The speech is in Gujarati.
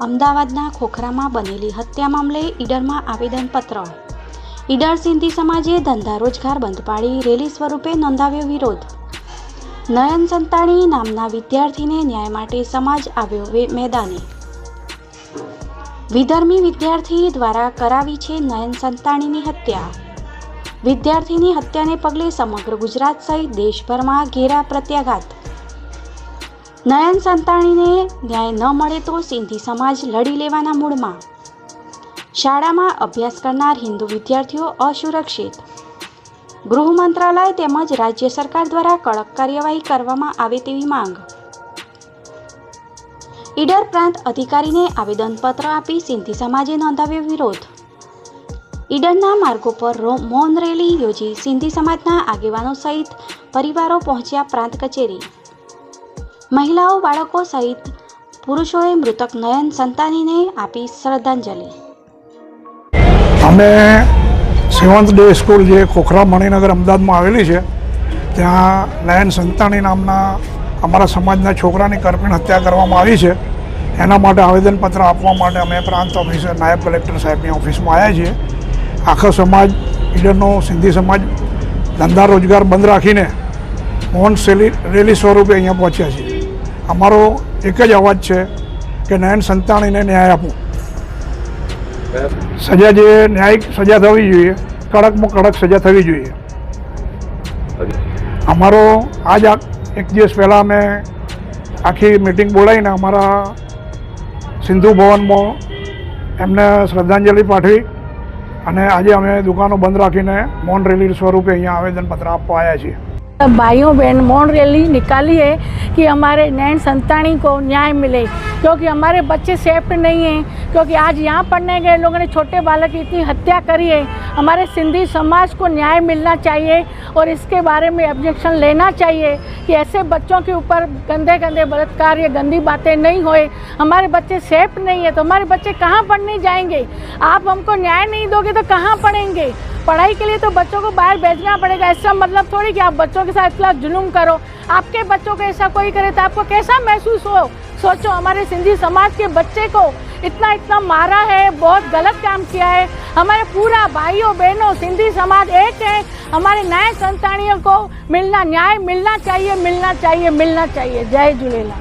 અમદાવાદના ખોખરામાં બનેલી હત્યા મામલે ઈડરમાં આવેદનપત્ર. ઈડર સિંધી સમાજે ધંધા રોજગાર બંધ પાડી રેલી સ્વરૂપે નોંધાવ્યો વિરોધ. નયન સંતાણી નામના વિદ્યાર્થીને ન્યાય માટે સમાજ આવ્યો મેદાને. વિધર્મી વિદ્યાર્થી દ્વારા કરાવી છે નયન સંતાણીની હત્યા. વિદ્યાર્થીની હત્યાને પગલે સમગ્ર ગુજરાત સહિત દેશભરમાં ઘેરા પ્રત્યાઘાત. નયન સંતાણીને ન્યાય ન મળે તો સિંધી સમાજ લડી લેવાના મૂડમાં શાળામાં અભ્યાસ કરનાર હિન્દુ વિદ્યાર્થીઓ અસુરક્ષિત. ગૃહ મંત્રાલય તેમજ રાજ્ય સરકાર દ્વારા કડક કાર્યવાહી કરવામાં આવે તેવી માંગ. ઈડર પ્રાંત અધિકારીને આવેદનપત્ર આપી સિંધી સમાજે નોંધાવ્યો વિરોધ. ઈડરના માર્ગો પર મૌન રેલી યોજી સિંધી સમાજના આગેવાનો સહિત પરિવારો પહોંચ્યા પ્રાંત કચેરી. મહિલાઓ બાળકો સહિત પુરુષોએ મૃતક નયન સંતાનીને આપી શ્રદ્ધાંજલિ. અમે સેવંત ડે સ્કૂલ જે ખોખરા મણિનગર અમદાવાદમાં આવેલી છે, ત્યાં નયન સંતાણી નામના અમારા સમાજના છોકરાની કરપીણ હત્યા કરવામાં આવી છે. એના માટે આવેદનપત્ર આપવા માટે અમે પ્રાંત ઓફિસર નાયબ કલેક્ટર સાહેબની ઓફિસમાં આવ્યા છીએ. આખો સમાજ, ઈડરનો સિંધી સમાજ ધંધા રોજગાર બંધ રાખીને મોહન રેલી સ્વરૂપે અહીંયા પહોંચ્યા છીએ. અમારો એક જ અવાજ છે કે નયન સંતાણીને ન્યાય આપો. સજા જે ન્યાયિક સજા થવી જોઈએ, કડકમાં કડક સજા થવી જોઈએ. અમારો આજ એક દિવસ પહેલાં અમે આખી મિટિંગ બોલાવીને અમારા સિંધુ ભવનમાં એમને શ્રદ્ધાંજલિ પાઠવી અને આજે અમે દુકાનો બંધ રાખીને મૌન રેલી સ્વરૂપે અહીંયા આવેદનપત્ર આપવા આવ્યા છીએ. भाइयों बहन मौन रैली निकाली है कि हमारे नैन संतानी को न्याय मिले क्योंकि हमारे बच्चे सेफ्ट नहीं हैं, क्योंकि आज यहाँ पढ़ने गए लोगों ने छोटे बालक की इतनी हत्या करी है। हमारे सिंधी समाज को न्याय मिलना चाहिए और इसके बारे में ऑब्जेक्शन लेना चाहिए कि ऐसे बच्चों के ऊपर गंदे गंदे बलात्कार या गंदी बातें नहीं होए। हमारे बच्चे सेफ़ नहीं है तो हमारे बच्चे कहाँ पढ़ने जाएँगे? आप हमको न्याय नहीं दोगे तो कहाँ पढ़ेंगे? पढ़ाई के लिए तो बच्चों को बाहर भेजना पड़ेगा। ऐसा मतलब थोड़ी कि आप बच्चों के साथ इतना जुलूम करो। आपके बच्चों को ऐसा कोई करे तो आपको कैसा महसूस हो? सोचो हमारे सिंधी समाज के बच्चे को इतना इतना मारा है बहुत गलत काम किया है हमारे पूरा भाइयों बहनों सिंधी समाज एक है हमारे नए संतानियों को मिलना न्याय मिलना चाहिए मिलना चाहिए मिलना चाहिए जय झूलेलाल